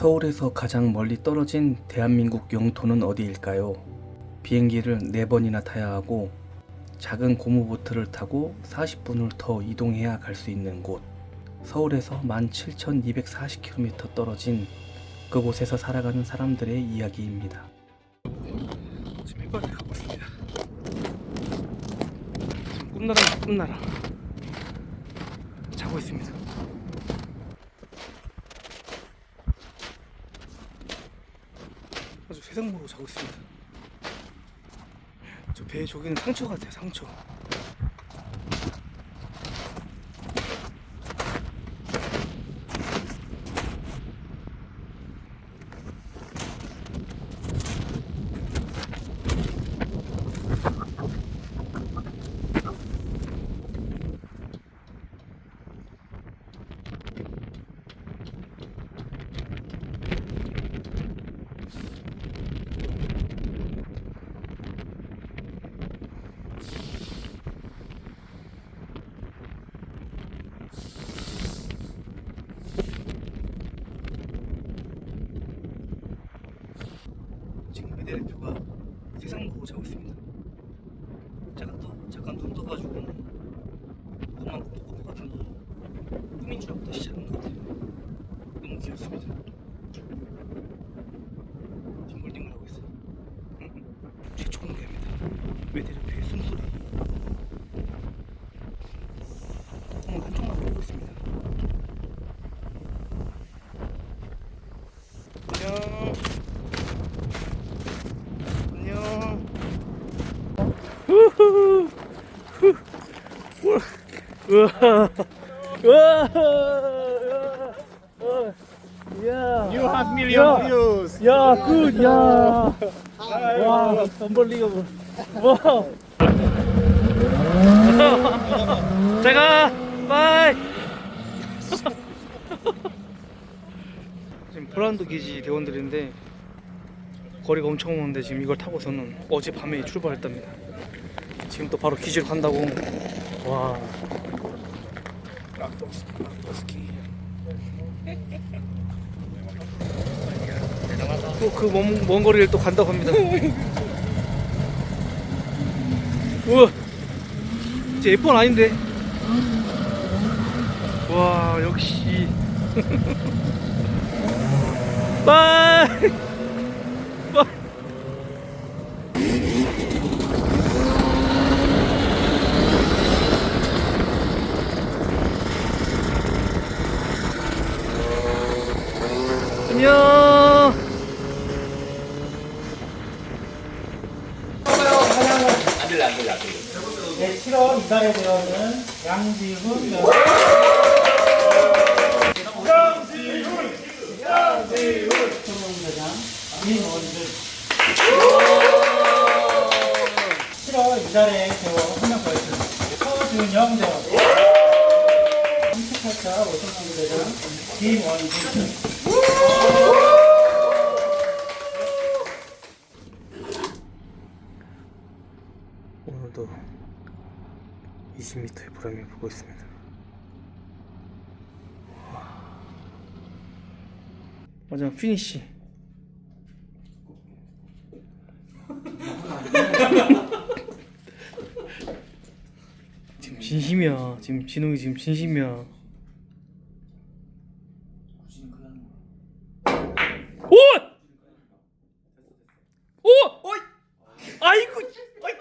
서울에서 가장 멀리 떨어진 대한민국 영토는 어디일까요? 비행기를 4번이나 타야 하고 작은 고무보트를 타고 40분을 더 이동해야 갈 수 있는 곳. 서울에서 17,240km 떨어진 그곳에서 살아가는 사람들의 이야기입니다. 지금 해바에 가고 있습니다. 꿈나라 꿈나라 자고 있습니다. 아주 세상모로 자고 있습니다. 저 배에 저기는 상처 같아요, 상처. 외대 대표가 세상 보고 자고 있습니다. 잠깐 떠, 잠깐 눈 떠가지고 눈만 꼭 봤더니 꿈인 줄 알고 다시 자는 것 같아요. 너무 귀엽습니다. 뒹굴뒹굴하고 있어. 최초 공개입니다. 외대 대표의 숨소리. 뚜껑을 한쪽만 열고 있습니다. 안녕. 안녕. 우후. 후. 우와. 우와. 우와. 우와. 야. You have million 야. views. 야, 굿, 야. 와, unbelievable. 와. 제가, 바이. 지금 포란도 기지 대원들인데 거리가 엄청 먼데 지금 이걸 타고서는 어제 밤에 출발했답니다. 지금 또 바로 기지로 간다고. 와. 또그먼 먼 거리를 또 간다고 합니다. 우와, 제 F1 아닌데. 와 역시. 빠이. 안녕. 네, 7월 이달에 되어는 양지훈 명 초롱대장 민원준 7월 이달에 대원 한명 더 있습니다. 서준영 대원. 38차 월성공대장 김원준 오늘도 20m의 보람이 보고 있습니다. 마지막 피니시. 지금 진심이야. 지금 진웅이 지금 진심이야. 오! 오! 어이! 아이고! 아이고!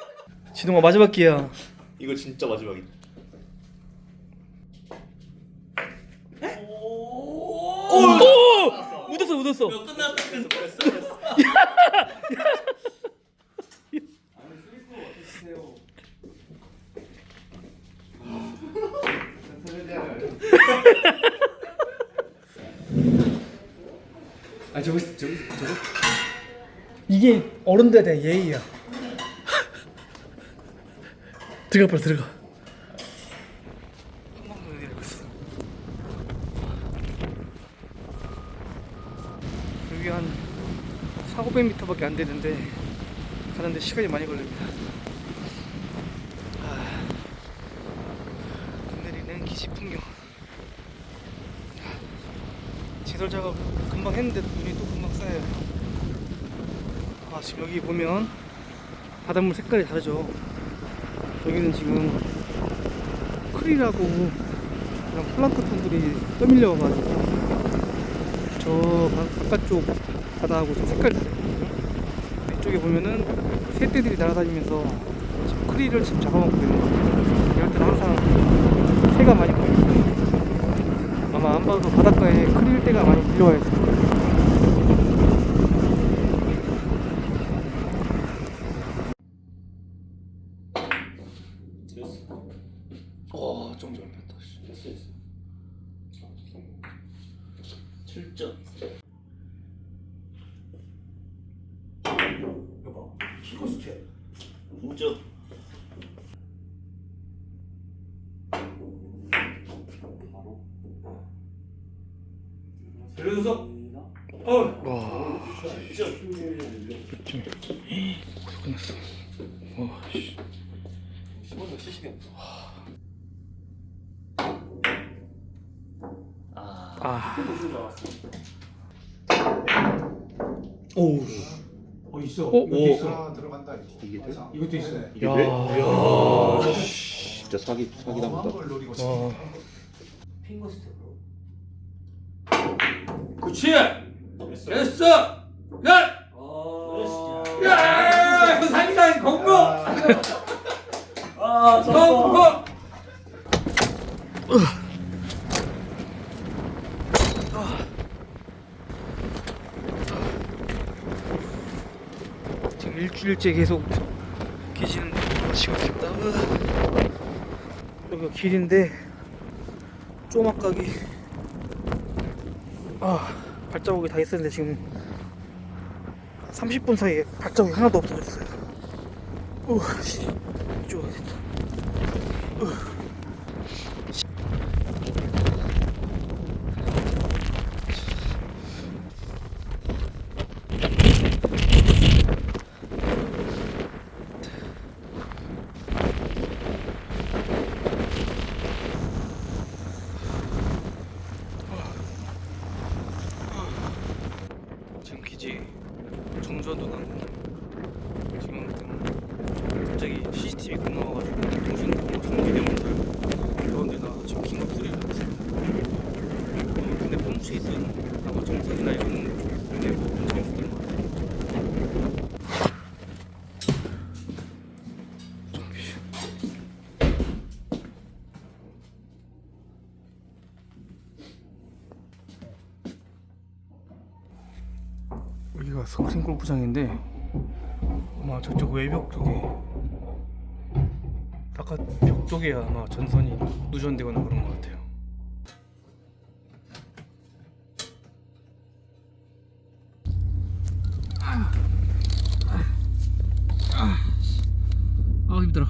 진웅아 마지막 기회야. 이거 진짜 마지막이다. 오! 묻었어 묻었어. 아 저거 저거 저거 이게 어른들에 대한 예의야. 들어가 빨리 들어가. 여기 한 4, 500m밖에 안 되는데 가는데 시간이 많이 걸립니다. 아, 눈 내리는 기지 풍경. 제 개설 작업 금방 했는데 눈이 또 금방 쌓여요. 아 지금 여기 보면 바닷물 색깔이 다르죠. 여기는 지금 크리라고 그냥 플랑크톤들이 떠밀려가지고 저 바- 바깥쪽 바다하고 좀 색깔이 다르거든요. 이쪽에 보면은 새떼들이 날아다니면서 지금 크리를 지금 잡아먹고 있는 것 같아요. 이럴 때는 항상 새가 많이 보이거든요. 아마 안 봐도 바닷가에 크릴 때가 많이 밀려와 거예요. 어, 좀 잘못했다. 됐어 됐어 7점. 킬로스트 5점 바로 변현석 어 와, 10점 끝났어. 와, 씨. 15점 70점 아, 오. 어 있어. 어? 이것도 오. 있어. 들어간다 이거. 이게 돼? 이것도 있어. 이게 야. 돼? 이야 진짜 사기 사기다 보다 걸 노리고 와. 핑거 스텝으로. 그치! 됐어! 야! 야! 그 상당 공부! 아, 공 일주일째 계속 계시는 마시고 있습니다. 여기가 길인데 쪼막가기 아 발자국이 다 있었는데 지금 30분 사이에 발자국이 하나도 없어졌어요. 우와 씨 이쪽으로 됐다. 지금 기지 정전도 나고 지금 갑자기 CCTV 끊어가지고 통신 너무 정지되면 그런데 나가서 지금 긴급 수리를 하고 있어요. 어, 근데 펌프에 있던 아마 정선이나 이런 여기가 스크린 골프장인데 아마 저쪽 외벽 쪽에 바깥 벽 쪽에 아마 전선이 누전되거나 그런 것 같아요. 힘들어.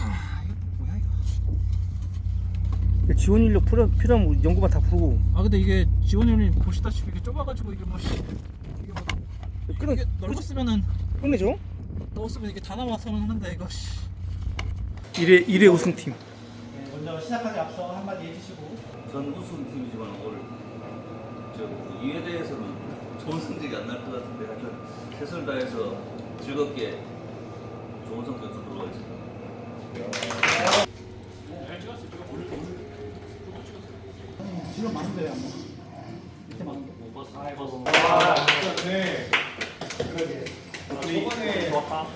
아 힘들어. 지원 인력 필요, 필요하면 연구만 다 부르고 아 근데 이게 지원율이 보시다시피 이게 좁아가지고 이게 뭐 씨, 이게 뭐 끊어 이게 넓었으면은 끝내죠. 넣었으면 이게 다 남아서는 하는데 이거 씨. 1회 1회 우승팀. 네, 먼저 시작하기 앞서 한마디 해주시고. 전 우승팀이지만 오늘 저 2회 대회에서는 좋은 성적이 안 날 것 같은데 하여튼 최선을 다해서 즐겁게 좋은 성적 거두도록 하겠습니다. 지금 많은데 한번. 밑에 많은데. 네. 그러게. 저번에 좋았다.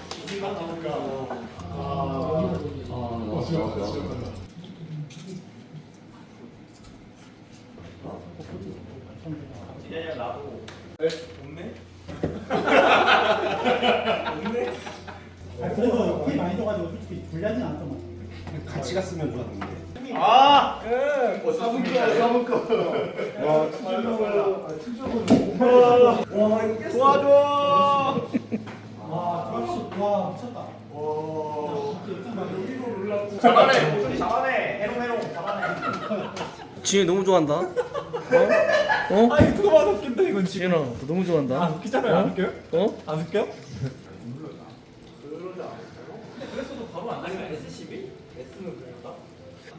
아 그래도 피 많이 떠가지고 솔직히 불리하진 않던 것 같이 갔으면 좋았는데. 아! 사분권 사분권. 와 투적으로. 도와줘 와, 역시 와 미쳤다. 와. 여기로 올라고. 잡아내 목소리 잡아내 해롱해롱 잡아내 지혜 너무 좋아한다. 어? 어? 아니 누가 봐도 웃긴다 이건 지혜나 너 너무 좋아한다. 안 웃기잖아요 안 웃겨요? 어? 안 웃겨?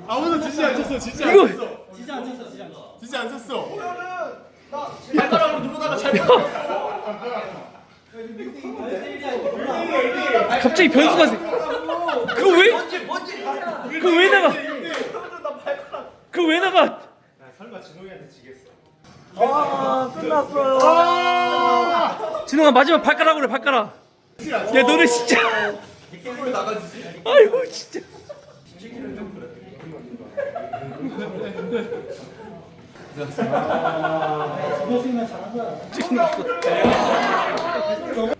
아무도 지지 않았어 진짜 이거 지지 안 쳤어 지지 안 쳤어 진짜 안 쳤어. 발가락으로 누르다가 잘 갑자기 변수가 생- 그거 왜? 그거 왜 나가? 그거 왜 나가? 설마 진호이한테 지겠어 진호가 마지막 발가락으로 해, 발가락. 야 너네 진짜. 아이고 진짜. 준호승이면 잘한 거야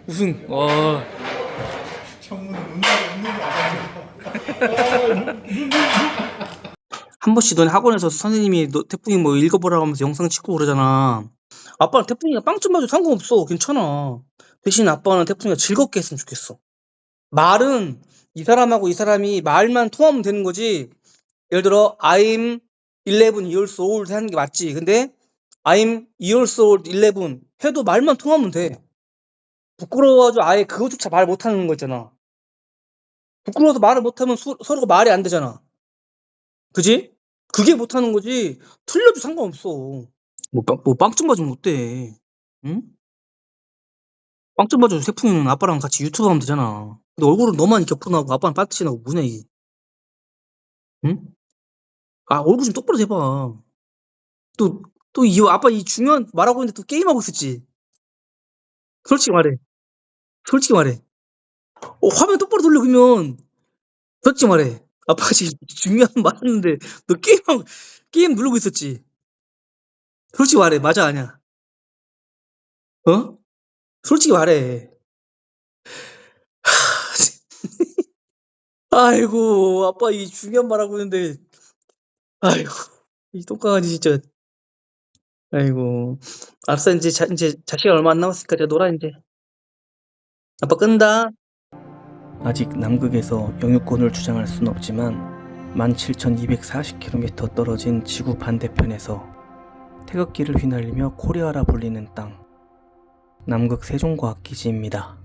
우승. 와. 한 번씩 너네 학원에서 선생님이 너 태풍이 뭐 읽어보라고 하면서 영상 찍고 그러잖아. 아빠는 태풍이가 빵점 맞아도 상관없어. 괜찮아. 대신 아빠는 태풍이가 즐겁게 했으면 좋겠어. 말은 이 사람하고 이 사람이 말만 통하면 되는 거지. 예를 들어 I'm 11 years old 하는 게 맞지. 근데 I'm years old 11 해도 말만 통하면 돼. 부끄러워가지고 아예 그거조차 말 못하는 거 있잖아. 부끄러워서 말을 못하면 수- 서로가 말이 안 되잖아. 그지? 그게 못하는 거지. 틀려도 상관없어. 뭐, 빵, 뭐 빵점 맞으면 어때? 응? 빵점 맞아도 태풍이는 아빠랑 같이 유튜브 하면 되잖아. 근데 얼굴은 너만 격분하고 아빠는 빠뜨리나고 뭐냐 이게. 응? 아 얼굴 좀 똑바로 대봐. 또, 또 이 아빠 이 중요한 말하고 있는데 또 게임하고 있었지. 솔직히 말해. 솔직히 말해. 어, 화면 똑바로 돌려 그러면 솔직히 말해. 아빠가 지금 중요한 말 하는데 너 게임하고 게임 누르고 있었지. 솔직히 말해. 맞아 아니야? 어? 솔직히 말해. 아이고 아빠 이 중요한 말 하고 있는데 아이고 이 똥강아지 진짜. 아이고 알았어 이제 자, 이제 자식이 얼마 안 남았으니까 이제 놀아 이제. 아빠 끈다. 아직 남극에서 영유권을 주장할 순 없지만 17,240km 떨어진 지구 반대편에서 태극기를 휘날리며 코리아라 불리는 땅. 남극 세종과학 기지입니다.